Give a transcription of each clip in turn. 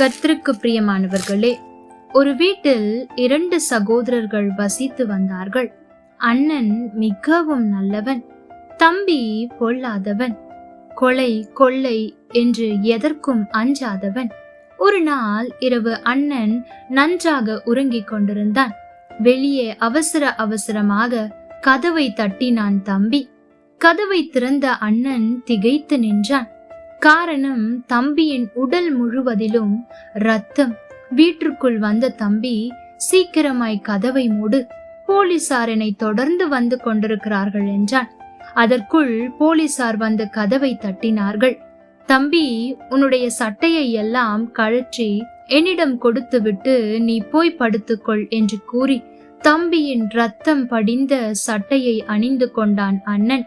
கர்த்தருக்கு பிரியமானவர்களே ஒரு வீட்டில் இரண்டு சகோதரர்கள் வசித்து வந்தார்கள். அண்ணன் மிகவும் நல்லவன் தம்பி பொல்லாதவன் கொலை கொள்ளை என்று எதற்கும் அஞ்சாதவன். ஒரு நாள் இரவு அண்ணன் நன்றாக உறங்கிக் கொண்டிருந்தான். வெளியே அவசர அவசரமாக கதவை தட்டினான் தம்பி. கதவை திறந்த அண்ணன் திகைத்து நின்றான். காரணம் தம்பியின் உடல் முழுவதிலும் ரத்தம். வீட்டிற்குள் வந்த தம்பி சீக்கிரமாய் கதவை மூடு போலீசார் என்னை தொடர்ந்து வந்து கொண்டிருக்கிறார்கள் என்றான். அதற்குள் போலீசார் வந்து கதவை தட்டினார்கள். தம்பி உன்னுடைய சட்டையை எல்லாம் கழற்றி என்னிடம் கொடுத்துவிட்டு நீ போய் படுத்துக்கொள் என்று கூறி தம்பியின் ரத்தம் படிந்த சட்டையை அணிந்து கொண்டான் அண்ணன்.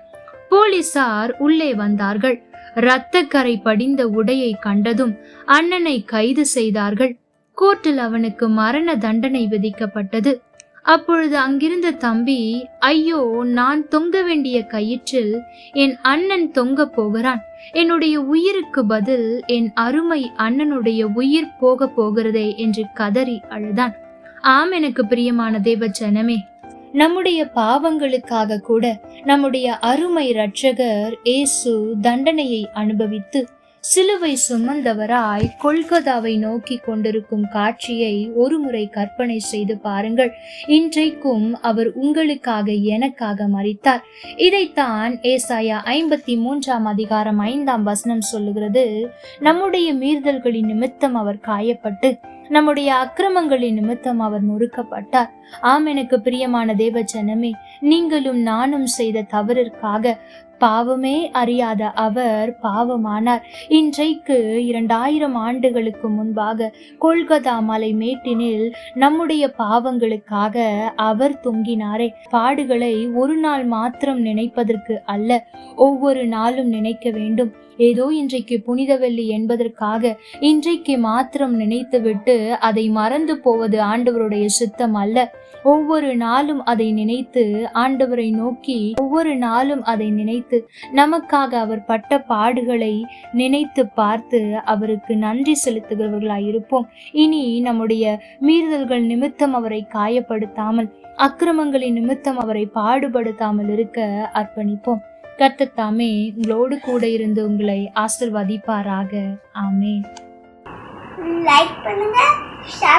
போலீசார் உள்ளே வந்தார்கள். இரத்தக்கரை படிந்த உடையை கண்டதும் அண்ணனை கைது செய்தார்கள். கோர்ட்டில் அவனுக்கு மரண தண்டனை விதிக்கப்பட்டது. அப்பொழுது அங்கிருந்த தம்பி ஐயோ நான் தொங்க வேண்டிய கயிற்றில் என் அண்ணன் தொங்க போகிறான். என்னுடைய உயிருக்கு பதில் என் அருமை அண்ணனுடைய உயிர் போக போகிறதே என்று கதறி அழுதான். ஆம் எனக்கு பிரியமான தேவச்சனமே நம்முடைய பாவங்களுக்காக கூட நம்முடைய அருமை இரட்சகர் இயேசு தண்டனையை அனுபவித்து சிலுவை சுமந்தவராய் கொல்கதாவை நோக்கி கொண்டிருக்கும் காட்சியை ஒருமுறை கற்பனை செய்து பாருங்கள். இன்றைக்கும் அவர் உங்களுக்காக எனக்காக மறித்தார் இதைத்தான் ஏசாயா ஐம்பத்தி மூன்றாம் அதிகாரம் ஐந்தாம் வசனம் சொல்லுகிறது. நம்முடைய மீறுதல்களின் நிமித்தம் அவர் காயப்பட்டு நம்முடைய அக்கிரமங்களின் நிமித்தம் அவர் முறுக்கப்பட்டார். ஆம் எனக்கு பிரியமான தேவ ஜனமே நீங்களும் நானும் செய்த தவறிற்காக பாவமே அறியாத அவர் பாவமானார். இன்றைக்கு இரண்டாயிரம் ஆண்டுகளுக்கு முன்பாக கொல்கத்தா மலை மேட்டினில் நம்முடைய பாவங்களுக்காக அவர் தொங்கினாரே. பாடுகளை ஒரு நாள் மாத்திரம் நினைப்பதற்கு அல்ல ஒவ்வொரு நாளும் நினைக்க வேண்டும். ஏதோ இன்றைக்கு புனித வெள்ளி என்பதற்காக இன்றைக்கு மாத்திரம் நினைத்துவிட்டு அதை மறந்து போவது ஆண்டவருடைய சித்தம் அல்ல. ஒவ்வொரு நாளும் அதை நினைத்து ஆண்டவரை நோக்கி ஒவ்வொரு நாளும் அதை நினைத்து நமக்காக அவர் பட்ட பாடுகளை நினைத்து பார்த்து அவருக்கு நன்றி செலுத்துகிறவர்களாய் இருப்போம். இனி நம்முடைய மீறுதல்கள் நிமித்தம் அவரை காயப்படுத்தாமல் அக்கிரமங்களின் நிமித்தம் அவரை பாடுபடுத்தாமல் இருக்க அர்ப்பணிப்போம். கர்த்தத்தாமே உங்களோடு கூட இருந்து உங்களை ஆசிர்வதிப்பாராக. ஆமே லைக் பண்ணுங்க ஷேர் பண்ணுங்க